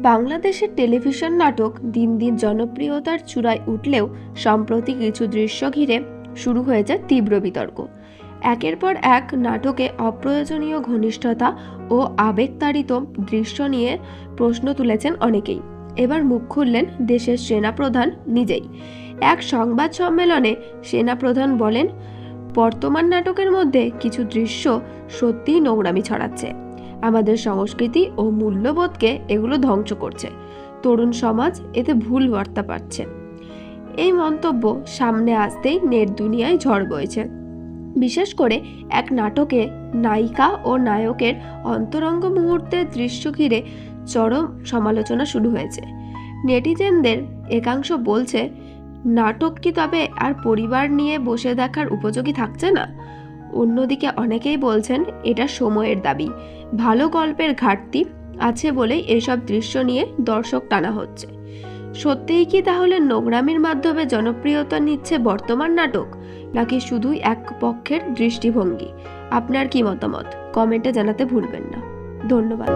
বাংলাদেশের টেলিভিশন নাটক দিন দিন জনপ্রিয়তার চূড়ায় উঠলেও সম্প্রতি কিছু দৃশ্য ঘিরে শুরু হয়েছে তীব্র বিতর্ক। একের পর এক নাটকে অপ্রয়োজনীয় ঘনিষ্ঠতা ও আবেগতাড়িত দৃশ্য নিয়ে প্রশ্ন তুলেছেন অনেকেই। এবার মুখ খুললেন দেশের সেনাপ্রধান নিজেই। এক সংবাদ সম্মেলনে সেনাপ্রধান বলেন, বর্তমান নাটকের মধ্যে কিছু দৃশ্য সত্যিই নোংরামি ছড়াচ্ছে। আমাদের সংস্কৃতি ও মূল্যবোধকে এগুলো ধ্বংস করছে। তরুণ সমাজ এতে ভুল বার্তা পাচ্ছে। এই মন্তব্য সামনে আসতেই নেট দুনিয়ায় ঝড় বয়েছে বিশেষ করে এক নাটকে নায়িকা ও নায়কের অন্তরঙ্গ মুহূর্তের দৃশ্য ঘিরে চরম সমালোচনা শুরু হয়েছে। নেটিজেনদের একাংশ বলছে, নাটক কি তবে আর পরিবার নিয়ে বসে দেখার উপযোগী থাকছে না? অন্যদিকে অনেকেই বলছেন, এটা সময়ের দাবি। ভালো গল্পের ঘাটতি আছে বলে এসব দৃশ্য নিয়ে দর্শক টানা হচ্ছে। সত্যিই কি তাহলে নোংরামির মাধ্যমে জনপ্রিয়তা নিচ্ছে বর্তমান নাটক, নাকি শুধুই এক পক্ষের দৃষ্টিভঙ্গি? আপনার কি মতামত? কমেন্টে জানাতে ভুলবেন না। ধন্যবাদ।